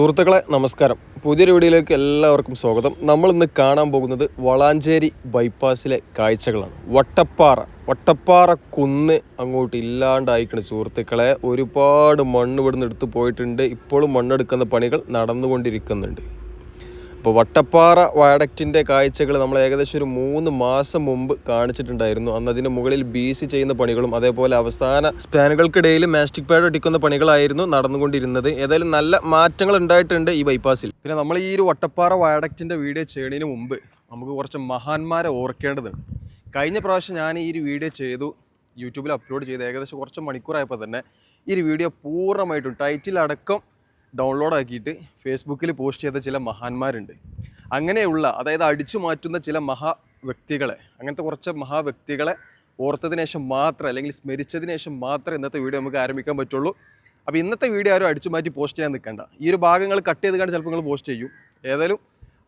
സുഹൃത്തുക്കളെ നമസ്കാരം. പുതിയൊരു വീഡിയോയിലേക്ക് എല്ലാവർക്കും സ്വാഗതം. നമ്മൾ ഇന്ന് കാണാൻ പോകുന്നത് വളാഞ്ചേരി ബൈപ്പാസിലെ കാഴ്ചകളാണ്. വട്ടപ്പാറ. വട്ടപ്പാറ കുന്ന് അങ്ങോട്ട് ഇല്ലാണ്ടായിക്കണ് സുഹൃത്തുക്കളെ. ഒരുപാട് മണ്ണ് ഇവിടുന്ന് എടുത്ത് പോയിട്ടുണ്ട്. ഇപ്പോഴും മണ്ണെടുക്കുന്ന പണികൾ നടന്നുകൊണ്ടിരിക്കുന്നുണ്ട്. അപ്പോൾ വട്ടപ്പാറ വയഡക്റ്റിന്റെ കാഴ്ചകൾ നമ്മൾ ഏകദേശം ഒരു മൂന്ന് മാസം മുമ്പ് കാണിച്ചിട്ടുണ്ടായിരുന്നു. അന്ന് അതിന് മുകളിൽ ബി സി ചെയ്യുന്ന പണികളും അതേപോലെ അവസാന സ്പാനുകൾക്കിടയിൽ മാസ്റ്റിക് പാഡ് ഒട്ടിക്കുന്ന പണികളായിരുന്നു നടന്നുകൊണ്ടിരുന്നത്. ഏതായാലും നല്ല മാറ്റങ്ങൾ ഉണ്ടായിട്ടുണ്ട് ഈ ബൈപ്പാസിൽ. പിന്നെ നമ്മൾ ഈ ഒരു വട്ടപ്പാറ വയഡക്റ്റിന്റെ വീഡിയോ ചെയ്യുന്നതിന് മുമ്പ് നമുക്ക് കുറച്ച് മഹാന്മാരെ ഓർക്കേണ്ടതുണ്ട്. കഴിഞ്ഞ പ്രാവശ്യം ഞാൻ ഈ ഒരു വീഡിയോ ചെയ്തു. യൂട്യൂബിൽ അപ്ലോഡ് ചെയ്ത് ഏകദേശം കുറച്ച് മണിക്കൂറായപ്പോൾ തന്നെ ഈ ഒരു വീഡിയോ പൂർണമായിട്ടും ടൈറ്റിലടക്കം ഡൗൺലോഡ് ആക്കിയിട്ട് ഫേസ്ബുക്കിൽ പോസ്റ്റ് ചെയ്ത ചില മഹാന്മാരുണ്ട്. അങ്ങനെയുള്ള അതായത് അടിച്ചു മാറ്റുന്ന ചില മഹാ വ്യക്തികളെ അങ്ങനത്തെ കുറച്ച് മഹാവ്യക്തികളെ ഓർത്തതിന് ശേഷം മാത്രം അല്ലെങ്കിൽ സ്മരിച്ചതിന് ശേഷം മാത്രം ഇന്നത്തെ വീഡിയോ നമുക്ക് ആരംഭിക്കാൻ പറ്റുള്ളൂ. അപ്പോൾ ഇന്നത്തെ വീഡിയോ ആരും അടിച്ചു മാറ്റി പോസ്റ്റ് ചെയ്യാൻ നിൽക്കണ്ട. ഈ ഒരു ഭാഗങ്ങൾ കട്ട് ചെയ്ത് കണ്ട് ചിലപ്പോൾ നിങ്ങൾ പോസ്റ്റ് ചെയ്യും. ഏതായാലും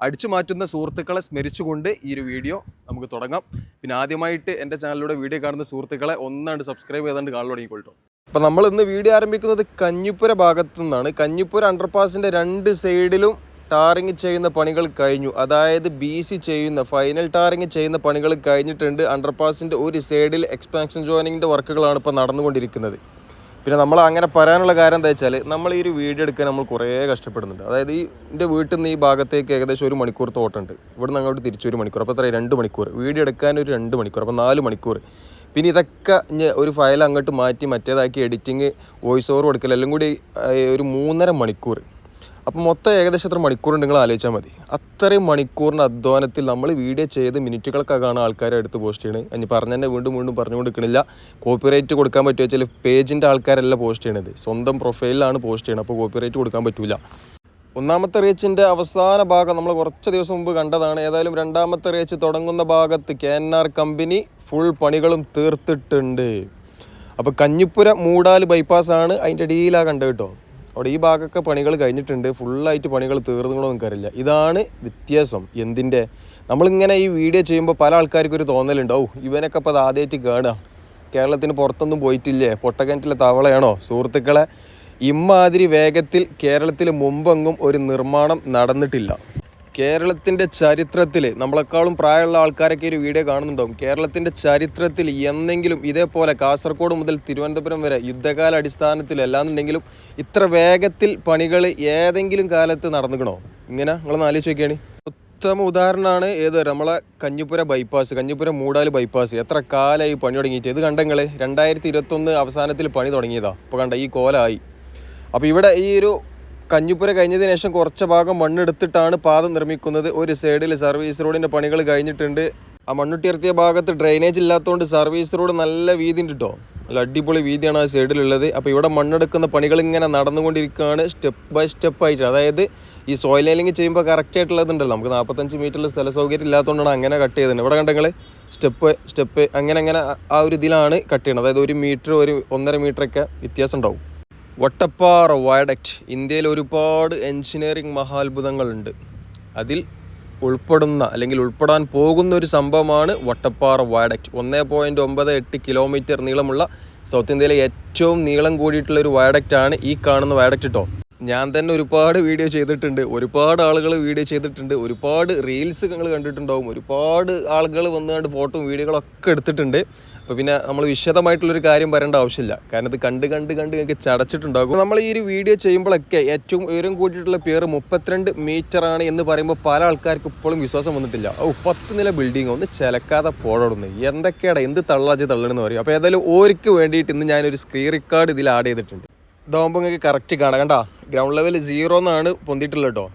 അടിച്ചു മാറ്റുന്ന സുഹൃത്തുക്കളെ സ്മരിച്ചുകൊണ്ട് ഈ ഒരു വീഡിയോ നമുക്ക് തുടങ്ങാം. പിന്നെ ആദ്യമായിട്ട് എന്റെ ചാനലിലൂടെ വീഡിയോ കാണുന്ന സുഹൃത്തുക്കളെ ഒന്നാണ്ട് സബ്സ്ക്രൈബ് ചെയ്താണ്ട് കാണാൻ തുടങ്ങിക്കൊള്ളൂ അപ്പോൾ നമ്മൾ ഇന്ന് വീഡിയോ ആരംഭിക്കുന്നത് കഞ്ഞിപ്പുര ഭാഗത്തു നിന്നാണ്. കഞ്ഞിപ്പുര അണ്ടർപാസിന്റെ രണ്ട് സൈഡിലും ടാറിങ് ചെയ്യുന്ന പണികൾ കഴിഞ്ഞു. അതായത് ബി സി ചെയ്യുന്ന ഫൈനൽ ടാറിങ് ചെയ്യുന്ന പണികൾ കഴിഞ്ഞിട്ടുണ്ട്. അണ്ടർപാസിന്റെ ഒരു സൈഡിൽ എക്സ്പാൻഷൻ ജോയിനിങ്ങിന്റെ വർക്കുകളാണ് ഇപ്പോൾ നടന്നുകൊണ്ടിരിക്കുന്നത്. പിന്നെ നമ്മൾ അങ്ങനെ പറയാനുള്ള കാര്യം എന്താ വെച്ചാൽ നമ്മൾ ഈ ഒരു വീഡിയോ എടുക്കാൻ നമ്മൾ കുറേ കഷ്ടപ്പെടുന്നുണ്ട്. അതായത് ഈ എന്റെ വീട്ടിൽ നിന്ന് ഈ ഭാഗത്തേക്ക് ഏകദേശം ഒരു മണിക്കൂർ തോട്ടുണ്ട്. ഇവിടുന്ന് അങ്ങോട്ട് തിരിച്ചൊരു മണിക്കൂർ. അപ്പോൾ എത്ര രണ്ട് മണിക്കൂർ. വീഡിയോ എടുക്കാൻ ഒരു രണ്ട് മണിക്കൂർ. അപ്പോൾ നാല് മണിക്കൂർ. പിന്നെ ഇതൊക്കെ ഒരു ഫയൽ അങ്ങോട്ട് മാറ്റി മറ്റേതാക്കി എഡിറ്റിങ് വോയിസ് ഓവർ കൊടുക്കൽ എല്ലാം കൂടി ഒരു മൂന്നര മണിക്കൂർ. അപ്പോൾ മൊത്തം ഏകദേശം എത്ര മണിക്കൂറുണ്ട് നിങ്ങൾ ആലോചിച്ചാൽ മതി. അത്രയും മണിക്കൂറിന്റെ അധ്വാനത്തിൽ നമ്മൾ വീഡിയോ ചെയ്ത് മിനിറ്റുകൾക്കൊക്കെയാണ് ആൾക്കാരെ എടുത്ത് പോസ്റ്റ് ചെയ്യണത് ഇനി പറഞ്ഞു തന്നെ വീണ്ടും വീണ്ടും പറഞ്ഞു കൊടുക്കണില്ല. കോപ്പിറൈറ്റ് കൊടുക്കാൻ പറ്റുമോ വെച്ചാൽ പേജിന്റെ ആൾക്കാരല്ല പോസ്റ്റ് ചെയ്യണത്. സ്വന്തം പ്രൊഫൈലിലാണ് പോസ്റ്റ് ചെയ്യണത്. അപ്പോൾ കോപ്പിറൈറ്റ് കൊടുക്കാൻ പറ്റില്ല ഒന്നാമത്തെ റീച്ചിന്റെ അവസാന ഭാഗം നമ്മൾ കുറച്ച് ദിവസം മുമ്പ് കണ്ടതാണ്. ഏതായാലും രണ്ടാമത്തെ റീച്ച് തുടങ്ങുന്ന ഭാഗത്ത് K N R company full പണികളും തീർത്തിട്ടുണ്ട്. അപ്പോൾ കഞ്ഞിപ്പുര മൂടാൽ ബൈപ്പാസാണ് അതിന്റെ ഇടയിലാണ് കണ്ടത് കേട്ടോ. അവിടെ ഈ ഭാഗമൊക്കെ പണികൾ കഴിഞ്ഞിട്ടുണ്ട്. ഫുള്ളായിട്ട് പണികൾ തീർന്നുകൊണ്ടോ നമുക്കറിയില്ല ഇതാണ് വ്യത്യാസം. എന്തിന്റെ നമ്മളിങ്ങനെ ഈ വീഡിയോ ചെയ്യുമ്പോൾ പല ആൾക്കാർക്കും ഒരു തോന്നലുണ്ടാവും ഇവനൊക്കെ അപ്പോൾ അത് ആദ്യമായിട്ട് കാണുക. കേരളത്തിന് പുറത്തൊന്നും പോയിട്ടില്ലേ? പൊട്ടക്കിണറ്റിലെ തവളയാണോ? സുഹൃത്തുക്കളെ ഇമ്മാതിരി വേഗത്തിൽ കേരളത്തിൽ മുമ്പെങ്ങും ഒരു നിർമ്മാണം നടന്നിട്ടില്ല. കേരളത്തിന്റെ ചരിത്രത്തിൽ നമ്മളെക്കാളും പ്രായമുള്ള ആൾക്കാരൊക്കെ ഒരു വീഡിയോ കാണുന്നുണ്ടാവും. കേരളത്തിന്റെ ചരിത്രത്തിൽ എന്നെങ്കിലും ഇതേപോലെ കാസർഗോഡ് മുതൽ തിരുവനന്തപുരം വരെ യുദ്ധകാല അടിസ്ഥാനത്തിൽ അല്ലാന്നുണ്ടെങ്കിലും ഇത്ര വേഗത്തിൽ പണികൾ ഏതെങ്കിലും കാലത്ത് നടന്നുക്കണോ? ഇങ്ങനെ നിങ്ങളൊന്ന് ആലോചിച്ച് നോക്കിയാണ് ഉത്തമ ഉദാഹരണമാണ് ഏത് നമ്മളെ കഞ്ഞിപ്പുര ബൈപ്പാസ് കഞ്ഞിപ്പുര മൂടാൽ ബൈപ്പാസ് എത്ര കാലമായി പണി തുടങ്ങിയിട്ട്? ഇത് കണ്ടെങ്കിൽ രണ്ടായിരത്തി ഇരുപത്തൊന്ന് അവസാനത്തിൽ പണി തുടങ്ങിയതാണ് അപ്പോൾ കണ്ട? ഈ കോലായി. അപ്പോൾ ഇവിടെ ഈ ഒരു കഞ്ഞിപ്പുര കഴിഞ്ഞതിന് ശേഷം കുറച്ച് ഭാഗം മണ്ണെടുത്തിട്ടാണ് പാത നിർമ്മിക്കുന്നത്. ഒരു സൈഡിൽ സർവീസ് റോഡിന്റെ പണികൾ കഴിഞ്ഞിട്ടുണ്ട്. ആ മണ്ണുട്ടിയർത്തിയ ഭാഗത്ത് ഡ്രെയിനേജ് ഇല്ലാത്തതുകൊണ്ട് സർവീസ് റോഡ് നല്ല വീതി ഉണ്ട് കേട്ടോ നല്ല അടിപൊളി വീതിയാണ് ആ സൈഡിലുള്ളത് അപ്പോൾ ഇവിടെ മണ്ണെടുക്കുന്ന പണികൾ ഇങ്ങനെ നടന്നുകൊണ്ടിരിക്കുകയാണ് സ്റ്റെപ്പ് ബൈ സ്റ്റെപ്പ് ആയിട്ട്. അതായത് ഈ സോയിൽ ലൈനിങ് ചെയ്യുമ്പോൾ കറക്റ്റ് ആയിട്ടുള്ളതുണ്ടല്ലോ നമുക്ക് നാൽപ്പത്തഞ്ച് മീറ്ററിൽ സ്ഥല സൗകര്യം ഇല്ലാത്തതുകൊണ്ടാണ് അങ്ങനെ കട്ട് ചെയ്തത്. ഇവിടെ കണ്ടെങ്കിൽ സ്റ്റെപ്പ് സ്റ്റെപ്പ് അങ്ങനെ അങ്ങനെ ആ ഒരു ഇതിലാണ് കട്ട് ചെയ്യുന്നത് അതായത് ഒരു മീറ്റർ ഒരു ഒന്നര മീറ്ററൊക്കെ വ്യത്യാസം ഉണ്ടാവും. വട്ടപ്പാറ വയഡക്റ്റ് ഇന്ത്യയിൽ ഒരുപാട് എൻജിനീയറിംഗ് മഹാത്ഭുതങ്ങളുണ്ട്. അതിൽ ഉൾപ്പെടുന്ന അല്ലെങ്കിൽ ഉൾപ്പെടാൻ പോകുന്ന ഒരു സംഭവമാണ് വട്ടപ്പാറ വയഡക്റ്റ്. ഒന്നേ പോയിന്റ് ഒമ്പത് എട്ട് കിലോമീറ്റർ നീളമുള്ള സൗത്ത് ഇന്ത്യയിലെ ഏറ്റവും നീളം കൂടിയിട്ടുള്ള ഒരു വയഡക്റ്റാണ് ഈ കാണുന്ന വയഡക്റ്റ് കേട്ടോ ഞാൻ തന്നെ ഒരുപാട് വീഡിയോ ചെയ്തിട്ടുണ്ട്. ഒരുപാട് ആളുകൾ വീഡിയോ ചെയ്തിട്ടുണ്ട്. ഒരുപാട് റീൽസ് നിങ്ങൾ കണ്ടിട്ടുണ്ടാവും. ഒരുപാട് ആളുകൾ വന്നുകൊണ്ട് ഫോട്ടോയും വീഡിയോകളൊക്കെ എടുത്തിട്ടുണ്ട്. അപ്പോൾ പിന്നെ നമ്മൾ വിശദമായിട്ടുള്ളൊരു കാര്യം പറയേണ്ട ആവശ്യമില്ല. കാരണം ഇത് കണ്ട് കണ്ട് കണ്ട് ഞങ്ങൾക്ക് ചടച്ചിട്ടുണ്ടാകും. നമ്മൾ ഈ ഒരു വീഡിയോ ചെയ്യുമ്പോഴൊക്കെ ഏറ്റവും ഉയരം കൂട്ടിയിട്ടുള്ള പേര് മുപ്പത്തിരണ്ട് ആണ് എന്ന് പറയുമ്പോൾ പല ആൾക്കാർക്ക് ഇപ്പോഴും വിശ്വാസം വന്നിട്ടില്ല. ഓ പത്ത് നില ബിൽഡിംഗ് ഒന്ന് ചിലക്കാതെ പോടോടുന്നു. എന്തൊക്കെയാണ് എന്ത് തള്ളാച്ച് തള്ളണെന്ന് പറയും. അപ്പോൾ ഏതായാലും ഓർക്ക് വേണ്ടിയിട്ട് ഇന്ന് ഞാനൊരു സ്ക്രീൻ റെക്കോർഡ് ഇതിൽ ആഡ് ചെയ്തിട്ടുണ്ട്. ഇതാകുമ്പോൾ നിങ്ങൾക്ക് കറക്റ്റ് കാണാം. കണ്ടാ ഗ്രൗണ്ട് ലെവൽ സീറോ എന്നാണ് പൊന്തിയിട്ടുള്ളത് കേട്ടോ.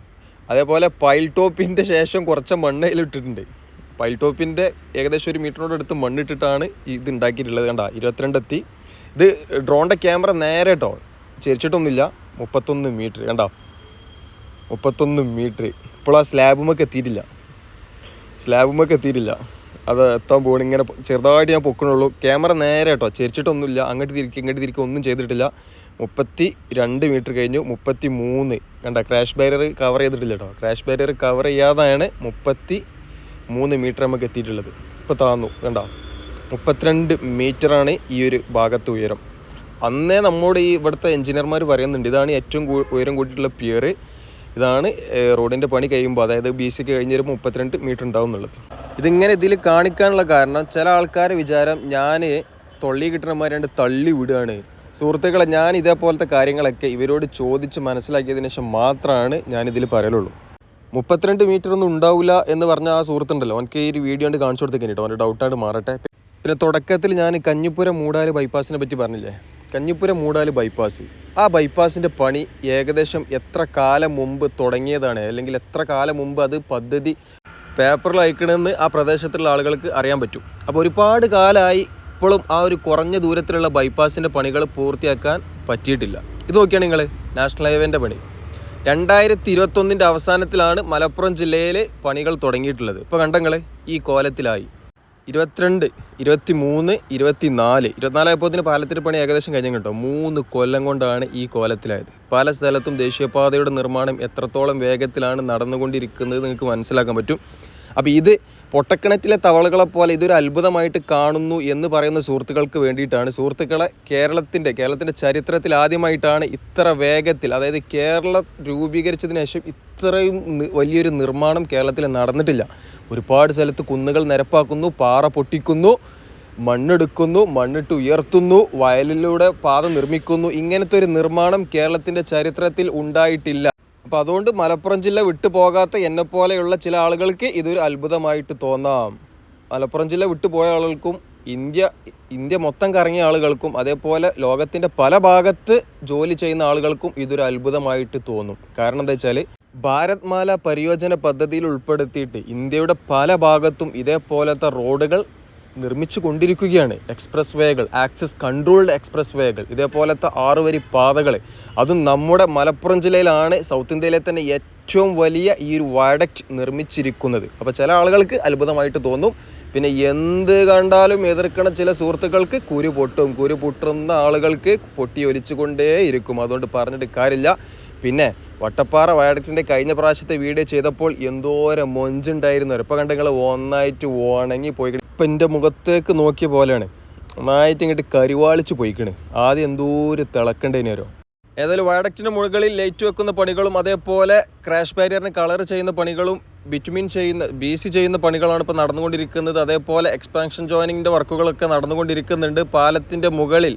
അതേപോലെ പൈൽ ടോപ്പിന്റെ ശേഷം കുറച്ച് മണ്ണ് അതിലിട്ടിട്ടുണ്ട് പൈൽ ടോപ്പിന്റെ ഏകദേശം ഒരു മീറ്ററിനോട് അടുത്ത് മണ്ണിട്ടിട്ടാണ് ഇത് ഉണ്ടാക്കിയിട്ടുള്ളത്. കണ്ട ഇരുപത്തിരണ്ട് എത്തി. ഇത് ഡ്രോണിന്റെ ക്യാമറ നേരെ കേട്ടോ ചെരിച്ചിട്ടൊന്നുമില്ല. മുപ്പത്തൊന്ന് മീറ്റർ കണ്ടോ. മുപ്പത്തൊന്ന് മീറ്റർ ഇപ്പോൾ ആ സ്ലാബുമൊക്കെ എത്തിയിട്ടില്ല. സ്ലാബുമൊക്കെ എത്തിയിട്ടില്ല. അത് എത്താൻ പോകണം ഇങ്ങനെ ചെറുതായിട്ട് ഞാൻ പൊക്കണുള്ളൂ. ക്യാമറ നേരെ കേട്ടോ ചെരിച്ചിട്ടൊന്നുമില്ല. അങ്ങോട്ട് തിരിക്കുക ഇങ്ങോട്ട് തിരിക്കുക ഒന്നും ചെയ്തിട്ടില്ല. മുപ്പത്തി രണ്ട് മീറ്റർ കഴിഞ്ഞു മുപ്പത്തി മൂന്ന് കണ്ട ക്രാഷ് ബാരിയർ കവർ ചെയ്തിട്ടില്ല കേട്ടോ. ക്രാഷ് ബാരിയർ കവർ ചെയ്യാതാണ് മുപ്പത്തി മൂന്ന് മീറ്റർ നമുക്ക് എത്തിയിട്ടുള്ളത്. ഇപ്പോൾ താന്നു കണ്ടോ. മുപ്പത്തിരണ്ട് മീറ്ററാണ് ഈ ഒരു ഭാഗത്ത് ഉയരം. അന്നേ നമ്മോട് ഈ ഇവിടുത്തെ എഞ്ചിനീയർമാർ പറയുന്നുണ്ട് ഇതാണ് ഏറ്റവും ഉയരം കൂട്ടിയിട്ടുള്ള പിയർ. ഇതാണ് റോഡിന്റെ പണി കഴിയുമ്പോൾ അതായത് ബി സിക്ക് കഴിഞ്ഞൊരു മുപ്പത്തിരണ്ട് മീറ്റർ ഉണ്ടാവും എന്നുള്ളത്. ഇതിങ്ങനെ ഇതിൽ കാണിക്കാനുള്ള കാരണം ചില ആൾക്കാരുടെ വിചാരം ഞാൻ തൊള്ളി കിട്ടണമാരെ തള്ളി വിടുകയാണ്. സുഹൃത്തുക്കളെ ഞാൻ ഇതേപോലത്തെ കാര്യങ്ങളൊക്കെ ഇവരോട് ചോദിച്ച് മനസ്സിലാക്കിയതിന് ശേഷം മാത്രമാണ് ഞാനിതിൽ പറയലുള്ളൂ. മുപ്പത്തിരണ്ട് മീറ്റർ ഒന്നും ഉണ്ടാവില്ല എന്ന് പറഞ്ഞ ആ സുഹൃത്തുണ്ടല്ലോ അവനക്ക് ഈ ഒരു വീഡിയോ കൊണ്ട് കാണിച്ചു കൊടുത്തേക്ക് കേട്ടോ അവന്റെ ഡൗട്ടായിട്ട് മാറട്ടെ. പിന്നെ തുടക്കത്തിൽ ഞാൻ കഞ്ഞിപ്പുര മൂടാൽ ബൈപ്പാസിനെ പറ്റി പറഞ്ഞില്ലേ? കഞ്ഞിപ്പുര മൂടാൽ ബൈപ്പാസ് ആ ബൈപ്പാസിന്റെ പണി ഏകദേശം എത്ര കാലം മുമ്പ് തുടങ്ങിയതാണ്? അല്ലെങ്കിൽ എത്ര കാലം മുമ്പ് അത് പദ്ധതി പേപ്പറിൽ അയക്കണമെന്ന് ആ പ്രദേശത്തുള്ള ആളുകൾക്ക് അറിയാൻ പറ്റും. അപ്പോൾ ഒരുപാട് കാലമായി ഇപ്പോഴും ആ ഒരു കുറഞ്ഞ ദൂരത്തിലുള്ള ബൈപ്പാസിന്റെ പണികൾ പൂർത്തിയാക്കാൻ പറ്റിയിട്ടില്ല. ഇത് നോക്കിയാണ് നിങ്ങൾ നാഷണൽ ഹൈവേന്റെ പണി. രണ്ടായിരത്തി ഇരുപത്തൊന്നിന്റെ അവസാനത്തിലാണ് മലപ്പുറം ജില്ലയിൽ പണികൾ തുടങ്ങിയിട്ടുള്ളത്. ഇപ്പോൾ കണ്ടങ്ങൾ ഈ കോലത്തിലായി. ഇരുപത്തിരണ്ട് ഇരുപത്തി മൂന്ന് ഇരുപത്തി നാല് ഇരുപത്തിനാലായപ്പോത്തിന് പാലത്തിന്റെ പണി ഏകദേശം കഴിഞ്ഞു കേട്ടോ. മൂന്ന് കൊല്ലം കൊണ്ടാണ് ഈ കോലത്തിലായത്. പല സ്ഥലത്തും ദേശീയപാതയുടെ നിർമ്മാണം എത്രത്തോളം വേഗത്തിലാണ് നടന്നുകൊണ്ടിരിക്കുന്നത് നിങ്ങൾക്ക് മനസ്സിലാക്കാൻ പറ്റും. അപ്പോൾ ഇത് പൊട്ടക്കിണറ്റിലെ തവളകളെ പോലെ ഇതൊരു അത്ഭുതമായിട്ട് കാണുന്നു എന്ന് പറയുന്ന സുഹൃത്തുക്കൾക്ക് വേണ്ടിയിട്ടാണ്. സുഹൃത്തുക്കളെ കേരളത്തിന്റെ കേരളത്തിന്റെ ചരിത്രത്തിൽ ആദ്യമായിട്ടാണ് ഇത്ര വേഗത്തിൽ അതായത് കേരളം രൂപീകരിച്ചതിന് ശേഷം ഇത്രയും വലിയൊരു നിർമ്മാണം കേരളത്തിൽ നടന്നിട്ടില്ല. ഒരുപാട് സ്ഥലത്ത് കുന്നുകൾ നിരപ്പാക്കുന്നു പാറ പൊട്ടിക്കുന്നു മണ്ണെടുക്കുന്നു മണ്ണിട്ട് ഉയർത്തുന്നു വയലിലൂടെ പാത നിർമ്മിക്കുന്നു. ഇങ്ങനത്തെ ഒരു നിർമ്മാണം കേരളത്തിന്റെ ചരിത്രത്തിൽ ഉണ്ടായിട്ടില്ല. അപ്പോൾ അതുകൊണ്ട് മലപ്പുറം ജില്ല വിട്ടു പോകാത്ത എന്നെ പോലെയുള്ള ചില ആളുകൾക്ക് ഇതൊരു അത്ഭുതമായിട്ട് തോന്നാം. മലപ്പുറം ജില്ല വിട്ടുപോയ ആളുകൾക്കും ഇന്ത്യ ഇന്ത്യ മൊത്തം കറങ്ങിയ ആളുകൾക്കും അതേപോലെ ലോകത്തിന്റെ പല ഭാഗത്ത് ജോലി ചെയ്യുന്ന ആളുകൾക്കും ഇതൊരു അത്ഭുതമായിട്ട് തോന്നും. കാരണം എന്താ വെച്ചാൽ ഭാരത് മാല പരിയോജന പദ്ധതിയിൽ ഉൾപ്പെടുത്തിയിട്ട് ഇന്ത്യയുടെ പല ഭാഗത്തും ഇതേപോലത്തെ റോഡുകൾ നിർമ്മിച്ചു കൊണ്ടിരിക്കുകയാണ്. എക്സ്പ്രസ് വേകൾ ആക്സിസ് കൺട്രോൾഡ് എക്സ്പ്രസ് വേകൾ ഇതേപോലത്തെ ആറുവരി പാതകൾ. അതും നമ്മുടെ മലപ്പുറം ജില്ലയിലാണ് സൗത്ത് ഇന്ത്യയിലെ തന്നെ ഏറ്റവും വലിയ ഈ ഒരു വയഡക്റ്റ് നിർമ്മിച്ചിരിക്കുന്നത്. അപ്പോൾ ചില ആളുകൾക്ക് അത്ഭുതമായിട്ട് തോന്നും. പിന്നെ എന്ത് കണ്ടാലും എതിർക്കണ ചില സുഹൃത്തുക്കൾക്ക് കുരു പൊട്ടും. കുരു പൊട്ടുന്ന ആളുകൾക്ക് പൊട്ടി ഒലിച്ചുകൊണ്ടേ ഇരിക്കും. അതുകൊണ്ട് പറഞ്ഞിട്ട് കാര്യമില്ല. പിന്നെ വട്ടപ്പാറ വയഡക്റ്റിന്റെ കഴിഞ്ഞ പ്രാവശ്യത്തെ വീഡിയോ ചെയ്തപ്പോൾ എന്തോരം മൊഞ്ചുണ്ടായിരുന്നു. ഇപ്പോൾ കണ്ടെങ്കിൽ ഒന്നായിട്ട് ഉണങ്ങി പോയി ഇപ്പം എന്റെ മുഖത്തേക്ക് നോക്കിയ പോലെയാണ്. നന്നായിട്ട് ഇങ്ങോട്ട് കരിവാളിച്ച് പോയിക്കണ്. ആദ്യം എന്തോ ഒരു വരും ഏതായാലും വയഡക്റ്റിന്റെ മുകളിൽ ലൈറ്റ് വെക്കുന്ന പണികളും അതേപോലെ ക്രാഷ് ബാരിയറിന് കളർ ചെയ്യുന്ന പണികളും ബിറ്റുമിൻ ചെയ്യുന്ന ബി സി ചെയ്യുന്ന പണികളാണ് ഇപ്പോൾ നടന്നുകൊണ്ടിരിക്കുന്നത്. അതേപോലെ എക്സ്പാൻഷൻ ജോയിനിങ്ങിന്റെ വർക്കുകളൊക്കെ നടന്നുകൊണ്ടിരിക്കുന്നുണ്ട്. പാലത്തിന്റെ മുകളിൽ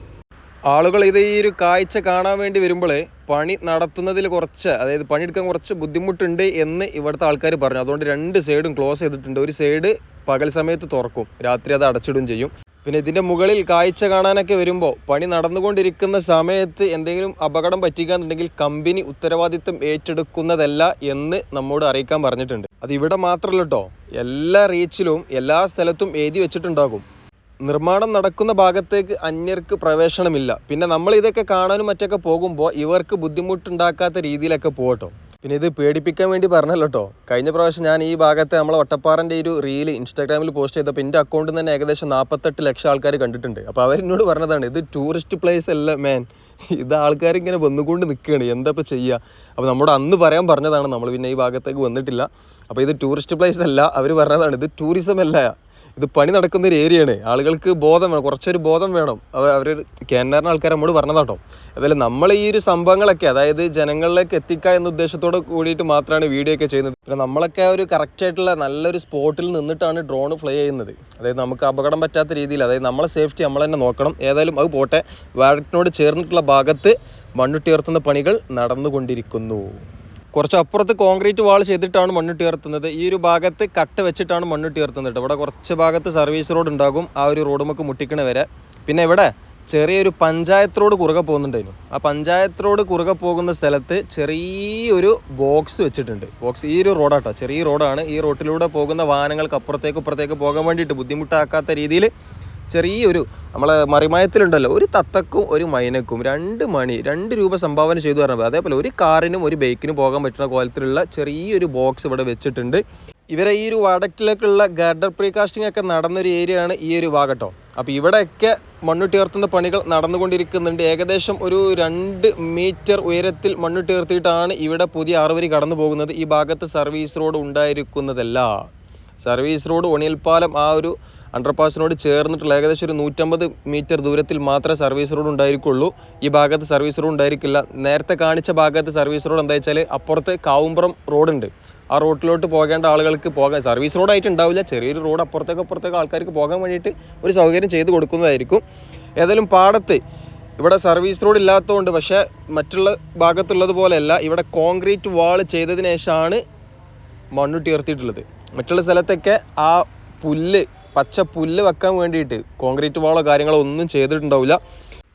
ആളുകൾ ഇത് ഈ ഒരു കാഴ്ച കാണാൻ വേണ്ടി വരുമ്പോൾ പണി നടത്തുന്നതിൽ കുറച്ച് അതായത് പണിയെടുക്കാൻ കുറച്ച് ബുദ്ധിമുട്ടുണ്ട് എന്ന് ഇവിടുത്തെ ആൾക്കാർ പറഞ്ഞു. അതുകൊണ്ട് രണ്ട് സൈഡും ക്ലോസ് ചെയ്തിട്ടുണ്ട്. ഒരു സൈഡ് പകൽ സമയത്ത് തുറക്കും രാത്രി അത് അടച്ചിടും ചെയ്യും. പിന്നെ ഇതിന്റെ മുകളിൽ കാഴ്ച കാണാനൊക്കെ വരുമ്പോൾ പണി നടന്നുകൊണ്ടിരിക്കുന്ന സമയത്ത് എന്തെങ്കിലും അപകടം പറ്റിക്കാന്നുണ്ടെങ്കിൽ കമ്പനി ഉത്തരവാദിത്തം ഏറ്റെടുക്കുന്നതല്ല എന്ന് നമ്മോട് അറിയിക്കാൻ പറഞ്ഞിട്ടുണ്ട്. അത് ഇവിടെ മാത്രമല്ല കേട്ടോ എല്ലാ റീച്ചിലും എല്ലാ സ്ഥലത്തും എഴുതി വെച്ചിട്ടുണ്ടാകും. നിർമ്മാണം നടക്കുന്ന ഭാഗത്തേക്ക് അന്യർക്ക് പ്രവേശനമില്ല. പിന്നെ നമ്മൾ ഇതൊക്കെ കാണാനും മറ്റൊക്കെ പോകുമ്പോൾ ഇവർക്ക് ബുദ്ധിമുട്ടുണ്ടാക്കാത്ത രീതിയിലൊക്കെ പോകട്ടോ പിന്നെ ഇത് പേടിപ്പിക്കാൻ വേണ്ടി പറഞ്ഞല്ലോ കേട്ടോ കഴിഞ്ഞ പ്രാവശ്യം ഞാൻ ഈ ഭാഗത്തെ നമ്മളെ ഒട്ടപ്പാറന്റെ ഒരു റീൽ ഇൻസ്റ്റാഗ്രാമിൽ പോസ്റ്റ് ചെയ്തപ്പോൾ എന്റെ അക്കൗണ്ടിൽ തന്നെ ഏകദേശം നാൽപ്പത്തെട്ട് ലക്ഷം ആൾക്കാർ കണ്ടിട്ടുണ്ട്. അപ്പോൾ അവരെന്നോട് പറഞ്ഞതാണ് ഇത് ടൂറിസ്റ്റ് പ്ലേസ് അല്ല മാൻ ഇത് ആൾക്കാർ ഇങ്ങനെ വന്നുകൊണ്ട് നിൽക്കുകയാണ്. എന്താ ചെയ്യുക? അപ്പോൾ നമ്മുടെ അന്ന് പറയാൻ പറഞ്ഞതാണ് നമ്മൾ പിന്നെ ഈ ഭാഗത്തേക്ക് വന്നിട്ടില്ല. അപ്പോൾ ഇത് ടൂറിസ്റ്റ് പ്ലേസ് അല്ല അവർ പറഞ്ഞതാണ് ഇത് ടൂറിസം അല്ല. ഇത് പണി നടക്കുന്ന ഒരു ഏരിയയാണ്. ആളുകൾക്ക് ബോധം വേണം കുറച്ചൊരു ബോധം വേണം. അവർ കേന്നാറിന് ആൾക്കാർ നമ്മോട് പറഞ്ഞതാട്ടോ. അതുപോലെ നമ്മൾ ഈ ഒരു സംഭവങ്ങളൊക്കെ അതായത് ജനങ്ങളിലേക്ക് എത്തിക്കുക എന്ന ഉദ്ദേശത്തോടെ കൂടിയിട്ട് മാത്രമാണ് വീഡിയോ ഒക്കെ ചെയ്യുന്നത്. പിന്നെ നമ്മളൊക്കെ ഒരു കറക്റ്റ് ആയിട്ടുള്ള നല്ലൊരു സ്പോട്ടിൽ നിന്നിട്ടാണ് ഡ്രോൺ ഫ്ലൈ ചെയ്യുന്നത്. അതായത് നമുക്ക് അപകടം പറ്റാത്ത രീതിയിൽ അതായത് നമ്മളെ സേഫ്റ്റി നമ്മൾ തന്നെ നോക്കണം. ഏതായാലും അത് പോട്ടെ. വാഴറ്റിനോട് ചേർന്നിട്ടുള്ള ഭാഗത്ത് മണ്ണുട്ടിയർത്തുന്ന പണികൾ നടന്നുകൊണ്ടിരിക്കുന്നു. കുറച്ച് അപ്പുറത്ത് കോൺക്രീറ്റ് വാൾ ചെയ്തിട്ടാണ് മണ്ണിട്ട് ഉയർത്തുന്നത് ഈ ഒരു ഭാഗത്ത് കട്ട് വെച്ചിട്ടാണ് മണ്ണിട്ട് ഉയർത്തുന്നത് ഇവിടെ കുറച്ച് ഭാഗത്ത് സർവീസ് റോഡ് ഉണ്ടാകും. ആ ഒരു റോഡ് നമുക്ക് മുട്ടിക്കണ വരെ. പിന്നെ ഇവിടെ ചെറിയൊരു പഞ്ചായത്ത് റോഡ് കുറുകെ പോകുന്നുണ്ടായിരുന്നു. ആ പഞ്ചായത്ത് റോഡ് കുറുകെ പോകുന്ന സ്ഥലത്ത് ചെറിയൊരു ബോക്സ് വെച്ചിട്ടുണ്ട്. ബോക്സ് ഈ ഒരു റോഡാട്ടോ ചെറിയ റോഡാണ് ഈ റോട്ടിലൂടെ പോകുന്ന വാഹനങ്ങൾക്ക് അപ്പുറത്തേക്ക് ഇപ്പുറത്തേക്ക് പോകാൻ വേണ്ടിയിട്ട് ബുദ്ധിമുട്ടാക്കാത്ത രീതിയിൽ ചെറിയൊരു നമ്മളെ മറിമയത്തിലുണ്ടല്ലോ ഒരു തത്തക്കും ഒരു മൈനക്കും രണ്ട് മണി രണ്ട് രൂപ സംഭാവന ചെയ്തു പറഞ്ഞത്. അതേപോലെ ഒരു കാറിനും ഒരു ബൈക്കിനും പോകാൻ പറ്റുന്ന കോലത്തിലുള്ള ചെറിയൊരു ബോക്സ് ഇവിടെ വെച്ചിട്ടുണ്ട്. ഇവരെ ഈ ഒരു വടക്കിലേക്കുള്ള ഗാർഡർ പ്രീകാസ്റ്റിംഗ് ഒക്കെ നടന്നൊരു ഏരിയ ആണ് ഈ ഒരു ഭാഗട്ടോ അപ്പോൾ ഇവിടെയൊക്കെ മണ്ണുട്ടിയർത്തുന്ന പണികൾ നടന്നുകൊണ്ടിരിക്കുന്നുണ്ട്. ഏകദേശം ഒരു രണ്ട് മീറ്റർ ഉയരത്തിൽ മണ്ണുട്ടിയർത്തിയിട്ടാണ് ഇവിടെ പുതിയ ആറുവരി കടന്നു പോകുന്നത്. ഈ ഭാഗത്ത് സർവീസ് റോഡ് ഉണ്ടായിരിക്കുന്നതല്ല. സർവീസ് റോഡ് ഒണിയൽപ്പാലം ആ ഒരു അണ്ടർപാസിനോട് ചേർന്നിട്ടുള്ള ഏകദേശം ഒരു നൂറ്റമ്പത് മീറ്റർ ദൂരത്തിൽ മാത്രമേ സർവീസ് റോഡ് ഉണ്ടായിരിക്കുള്ളൂ. ഈ ഭാഗത്ത് സർവീസ് റോഡ് ഉണ്ടായിരിക്കില്ല. നേരത്തെ കാണിച്ച ഭാഗത്ത് സർവീസ് റോഡ് എന്താ വെച്ചാൽ അപ്പുറത്ത് കാവുമ്പുറം റോഡുണ്ട്. ആ റോഡിലോട്ട് പോകേണ്ട ആളുകൾക്ക് പോകാൻ സർവീസ് റോഡായിട്ട് ഉണ്ടാവില്ല. ചെറിയൊരു റോഡ് അപ്പുറത്തേക്ക് അപ്പുറത്തേക്ക് ആൾക്കാർക്ക് പോകാൻ വേണ്ടിയിട്ട് ഒരു സൗകര്യം ചെയ്ത് കൊടുക്കുന്നതായിരിക്കും. ഏതായാലും പാടത്ത് ഇവിടെ സർവീസ് റോഡ് ഇല്ലാത്തതുകൊണ്ട് പക്ഷേ മറ്റുള്ള ഭാഗത്തുള്ളത് പോലെയല്ല ഇവിടെ കോൺക്രീറ്റ് വാൾ ചെയ്തതിന് ശേഷമാണ് മണ്ണുട്ടി ഉയർത്തിയിട്ടുള്ളത് മറ്റുള്ള സ്ഥലത്തൊക്കെ ആ പുല്ല് പച്ച പുല്ല് വെക്കാൻ വേണ്ടിയിട്ട് കോൺക്രീറ്റ് വാളോ കാര്യങ്ങളോ ഒന്നും ചെയ്തിട്ടുണ്ടാവില്ല.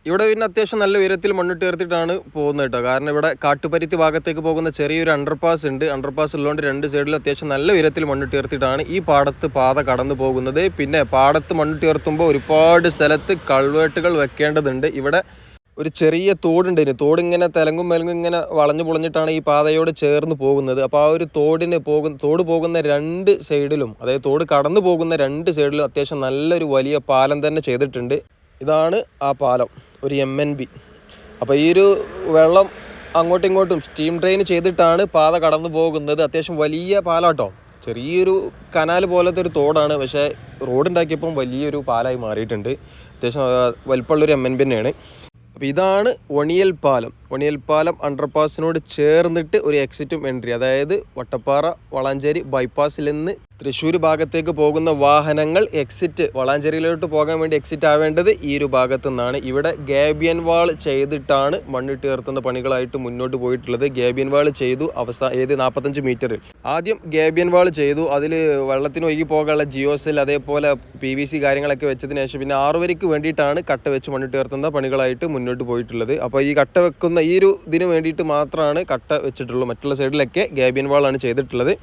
ഇവിടെ പിന്നെ അത്യാവശ്യം നല്ല ഉയരത്തിൽ മണ്ണിട്ട് ഉയർത്തിയിട്ടാണ് പോകുന്നത് കേട്ടോ. കാരണം ഇവിടെ കാട്ടുപരുത്തി ഭാഗത്തേക്ക് പോകുന്ന ചെറിയൊരു അണ്ടർപാസ് ഉണ്ട്. അണ്ടർപാസ് ഉള്ളതുകൊണ്ട് രണ്ട് സൈഡിലും അത്യാവശ്യം നല്ല ഉയരത്തിൽ മണ്ണിട്ട് ഉയർത്തിയിട്ടാണ് ഈ പാടത്ത് പാത കടന്നു പോകുന്നത്. പിന്നെ പാടത്ത് മണ്ണിട്ട് ഉയർത്തുമ്പോൾ ഒരുപാട് സ്ഥലത്ത് കൾവേട്ടുകൾ വെക്കേണ്ടതുണ്ട്. ഇവിടെ ഒരു ചെറിയ തോടുണ്ട് ഇതിന് തോട് ഇങ്ങനെ തെലങ്കും മെലങ്കും ഇങ്ങനെ വളഞ്ഞു പൊളഞ്ഞിട്ടാണ് ഈ പാതയോട് ചേർന്ന് പോകുന്നത്. അപ്പോൾ ആ ഒരു തോടിന് പോകുന്ന തോട് പോകുന്ന രണ്ട് സൈഡിലും അതായത് തോട് കടന്നു പോകുന്ന രണ്ട് സൈഡിലും അത്യാവശ്യം നല്ലൊരു വലിയ പാലം തന്നെ ചെയ്തിട്ടുണ്ട്. ഇതാണ് ആ പാലം ഒരു എം എൻ ബി അപ്പോൾ ഈ ഒരു വെള്ളം അങ്ങോട്ടും ഇങ്ങോട്ടും സ്റ്റീം ട്രെയിൻ ചെയ്തിട്ടാണ് പാത കടന്നു പോകുന്നത്. അത്യാവശ്യം വലിയ പാലാട്ടോ ചെറിയൊരു കനാൽ പോലത്തെ ഒരു തോടാണ്. പക്ഷേ റോഡ് ഉണ്ടാക്കിയപ്പം വലിയൊരു പാലായി മാറിയിട്ടുണ്ട്. അത്യാവശ്യം വലിപ്പമുള്ളൊരു എം എൻ ബി തന്നെയാണ്. അപ്പോൾ ഇതാണ് ഒണിയൽ പാലം. ഒണിയൽ പാലം അണ്ടർപാസിനോട് ചേർന്നിട്ട് ഒരു എക്സിറ്റും എൻട്രി അതായത് വട്ടപ്പാറ വളാഞ്ചേരി ബൈപ്പാസിൽ നിന്ന് തൃശ്ശൂർ ഭാഗത്തേക്ക് പോകുന്ന വാഹനങ്ങൾ എക്സിറ്റ് വളാഞ്ചേരിയിലോട്ട് പോകാൻ വേണ്ടി എക്സിറ്റ് ആവേണ്ടത് ഈ ഒരു ഭാഗത്തു നിന്നാണ്. ഇവിടെ ഗേബിയൻ വാൾ ചെയ്തിട്ടാണ് മണ്ണിട്ട് ഉയർത്തുന്ന പണികളായിട്ട് മുന്നോട്ട് പോയിട്ടുള്ളത്. ഗേബിയൻ വാൾ ചെയ്തു അവസാന ഏത് നാൽപ്പത്തഞ്ച് മീറ്ററിൽ ആദ്യം ഗേബിയൻ വാൾ ചെയ്തു അതിൽ വെള്ളത്തിന് ഒഴുകി പോകാനുള്ള ജിയോസെൽ അതേപോലെ പി വി സി കാര്യങ്ങളൊക്കെ വെച്ചതിന് ശേഷം പിന്നെ ആറുവരിക്ക് വേണ്ടിയിട്ടാണ് കട്ട വെച്ച് മണ്ണിട്ട് ഉയർത്തുന്ന പണികളായിട്ട് മുന്നോട്ട് പോയിട്ടുള്ളത്. അപ്പോൾ ഈ കട്ട വെക്കുന്ന ഈ ഒരു ഇതിന് വേണ്ടിയിട്ട് മാത്രമാണ് കട്ട വെച്ചിട്ടുള്ളൂ. മറ്റുള്ള സൈഡിലൊക്കെ ഗാബിയൻ വാളാണ് ചെയ്തിട്ടുള്ളത്.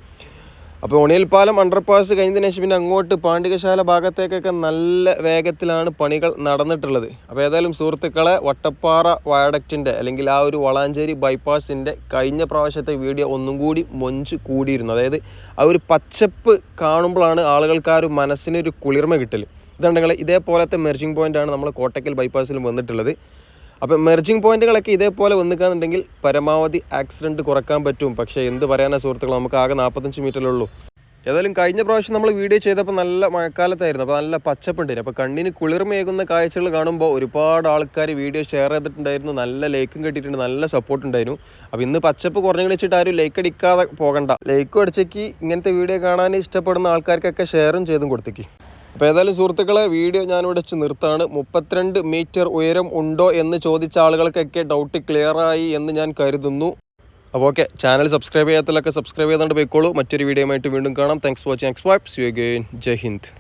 അപ്പോൾ ഒണിയൽപ്പാലം പാലം അണ്ടർപാസ് കഴിഞ്ഞതിന് ശേഷം പിന്നെ അങ്ങോട്ട് പാണ്ഡികശാല ഭാഗത്തേക്കൊക്കെ നല്ല വേഗത്തിലാണ് പണികൾ നടന്നിട്ടുള്ളത്. അപ്പോൾ ഏതായാലും സുഹൃത്തുക്കളെ വട്ടപ്പാറ വയഡക്റ്റിന്റെ അല്ലെങ്കിൽ ആ ഒരു വളാഞ്ചേരി ബൈപ്പാസിന്റെ കഴിഞ്ഞ പ്രാവശ്യത്തെ വീഡിയോ ഒന്നും കൂടി മൊഞ്ച് കൂടിയിരുന്നു. അതായത് ആ ഒരു പച്ചപ്പ് കാണുമ്പോഴാണ് ആളുകൾക്ക് ആ ഒരു മനസ്സിനൊരു കുളിർമ കിട്ടൽ ഇതുണ്ടെങ്കിൽ ഇതേപോലത്തെ മെർജിങ് പോയിന്റാണ് നമ്മൾ കോട്ടക്കൽ ബൈപ്പാസിലും വന്നിട്ടുള്ളത്. അപ്പോൾ മെർജിങ് പോയിന്റുകളൊക്കെ ഇതേപോലെ വന്നിക്കാന്നുണ്ടെങ്കിൽ പരമാവധി ആക്സിഡന്റ് കുറയ്ക്കാൻ പറ്റും. പക്ഷേ എന്ത് പറയാനാ സുഹൃത്തുക്കൾ നമുക്ക് ആകെ നാൽപ്പത്തഞ്ച് മീറ്ററിലുള്ളൂ ഏതായാലും കഴിഞ്ഞ പ്രാവശ്യം നമ്മൾ വീഡിയോ ചെയ്തപ്പോൾ നല്ല മഴക്കാലത്തായിരുന്നു. അപ്പോൾ നല്ല പച്ചപ്പുണ്ടായിരുന്നു അപ്പോൾ കണ്ണിന് കുളിർമയേകുന്ന കാഴ്ചകൾ കാണുമ്പോൾ ഒരുപാട് ആൾക്കാർ വീഡിയോ ഷെയർ ചെയ്തിട്ടുണ്ടായിരുന്നു. നല്ല ലൈക്കും കിട്ടിയിട്ടുണ്ട്. നല്ല സപ്പോർട്ട് ഉണ്ടായിരുന്നു. അപ്പോൾ ഇന്ന് പച്ചപ്പ് കുറഞ്ഞു വെച്ചിട്ട് ആരും ലൈക്ക് അടിക്കാതെ പോകണ്ട. ലൈക്കും അടിച്ചേക്ക്. ഇങ്ങനത്തെ വീഡിയോ കാണാൻ ഇഷ്ടപ്പെടുന്ന ആൾക്കാർക്കൊക്കെ ഷെയറും ചെയ്തും കൊടുത്തേക്ക്. അപ്പോൾ ഏതായാലും സുഹൃത്തുക്കളെ വീഡിയോ ഞാനിവിടെ വെച്ച് നിർത്താണ്. മുപ്പത്തിരണ്ട് മീറ്റർ ഉയരം ഉണ്ടോ എന്ന് ചോദിച്ച ആളുകൾക്കൊക്കെ ഡൗട്ട് ക്ലിയറായി എന്ന് ഞാൻ കരുതുന്നു. അപ്പോൾ ഓക്കെ ചാനൽ സബ്സ്ക്രൈബ് ചെയ്യാത്തതിലൊക്കെ സബ്സ്ക്രൈബ് ചെയ്തുകൊണ്ട് പോയിക്കോളൂ. മറ്റൊരു വീഡിയോ ആയിട്ട് വീണ്ടും കാണാം. Thanks for watching see you again Jai Hind.